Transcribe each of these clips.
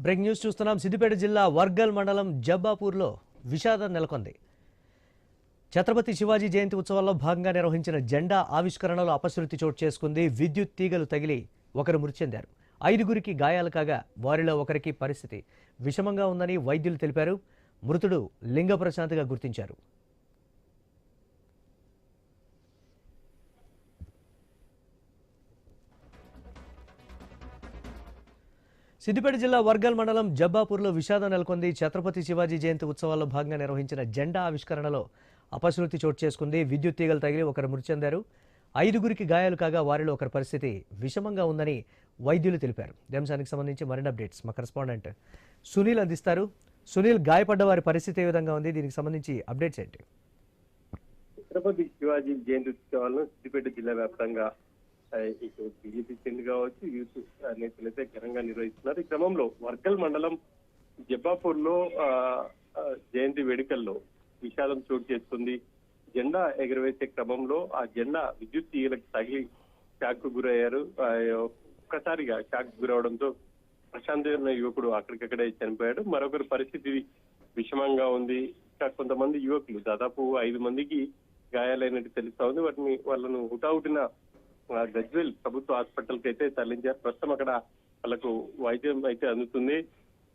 Break news చూస్తున్నాం. సిద్దిపేట జిల్లా వర్గల్ మండలం జబ్బాపూర్లో విషాదం నెలకొంది. ఛత్రపతి శివాజీ జయంతి ఉత్సవాల్లో భాగంగా నిర్వహించిన జెండా ఆవిష్కరణలో అపశృతి చోటు చేసుకుంది. విద్యుత్ తీగలు తగిలి ఒకరు మృతి చెందారు. ఐదుగురికి గాయాలు కాగా వారిలో ఒకరికి పరిస్థితి విషమంగా ఉందని వైద్యులు తెలిపారు. మృతుడు లింగ ప్రశాంత్గా గుర్తించారు. సిద్దిపేట జిల్లా వర్గల్ మండలం జబ్బాపూర్లో విషాదం నెలకొంది. ఛత్రపతి శివాజీ జయంతి ఉత్సవాల్లో భాగంగా నిర్వహించిన జెండా ఆవిష్కరణలో అపశృతి చోటు చేసుకుంది. విద్యుత్ తీగలు తగిలి ఒకరు మృతి చెందారు. ఐదుగురికి గాయాలు కాగా వారిలో ఒకరి పరిస్థితి విషమంగా ఉందని వైద్యులు తెలిపారు. ఈ అంశానికి సంబంధించి మరిన్ని అప్డేట్స్ మా కరెస్పాండెంట్ సునీల్ అందిస్తారు. సునీల్ గాయపడ్డ వారి పరిస్థితి ఏ విధంగా ఉంది? దీనికి సంబంధించి అప్డేట్స్ ఏంటి? ఛత్రపతి శివాజీ జయంతి ఉత్సవాలను సిద్దిపేట జిల్లా వ్యాప్తంగా ఇటు బీజేపీ చెంది కావచ్చు యూత్ నేతలైతే ఘనంగా నిర్వహిస్తున్నారు. ఈ క్రమంలో వర్గల్ మండలం జబ్బాపూర్లో జయంతి వేడుకల్లో విషాదం చోటు చేసుకుంది. జెండా ఎగురవేసే క్రమంలో ఆ జెండా విద్యుత్ తీగలకు తగిలి షాక్కు గురయ్యారు. ఆ, ఒక్కసారిగా షాక్ గురవడంతో ప్రశాంత్ అనే యువకుడు అక్కడికక్కడే చనిపోయాడు. మరొకరి పరిస్థితి విషమంగా ఉంది. ఇంకా కొంతమంది యువకులు దాదాపు ఐదు మందికి గాయాలైనట్టు తెలుస్తా ఉంది. వాటిని వాళ్ళను హుటాహుటిన గజ్వేల్ ప్రభుత్వ హాస్పిటల్కి అయితే తరలించారు. ప్రస్తుతం అక్కడ వాళ్ళకు వైద్యం అయితే అందుతుంది.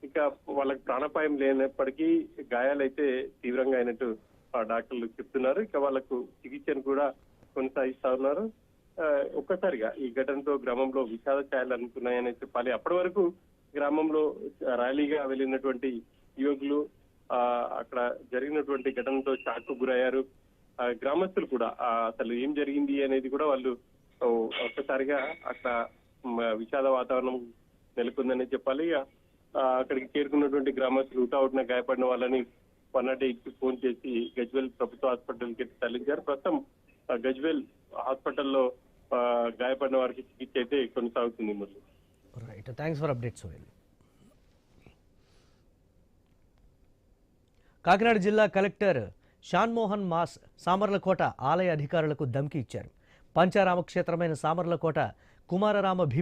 ఇక వాళ్ళకి ప్రాణాపాయం లేనప్పటికీ గాయాలైతే తీవ్రంగా అయినట్టు ఆ డాక్టర్లు చెప్తున్నారు. ఇక వాళ్ళకు చికిత్సను కూడా కొనసాగిస్తా ఉన్నారు ఆ, ఒక్కసారిగా ఈ ఘటనతో గ్రామంలో విషాద ఛాయలు అనుకున్నాయని చెప్పాలి. అప్పటి వరకు గ్రామంలో ర్యాలీగా వెళ్ళినటువంటి యువకులు ఆ అక్కడ జరిగినటువంటి ఘటనతో షాక్ గురయ్యారు. ఆ, గ్రామస్తులు కూడా అసలు ఏం జరిగింది అనేది కూడా వాళ్ళు ఒక్కసారిగా అక్కడ విషాద వాతావరణం నెలకొందని చెప్పాలి. అక్కడికి చేరుకున్నటువంటి గ్రామస్తులు హుటాహుటిన గాయపడిన వాళ్ళని వన్ నాట్ ఎయిట్కి ఫోన్ చేసి గజ్వెల్ ప్రభుత్వ హాస్పిటల్కి తరలించారు. ప్రస్తుతం గజ్వెల్ గజ్వేల్ హాస్పిటల్లో గాయపడిన వారికి చికిత్స అయితే కొనసాగుతుంది Murali. Right thanks for update Sunil Kakinada జిల్లా కలెక్టర్ షాన్మోహన్ మాస్ సామర్లకోట ఆలయ అధికారులకు ధమ్కి ఇచ్చారు. పంచారామ క్షేత్రమైన సామర్లకోట కుమారరామ భీ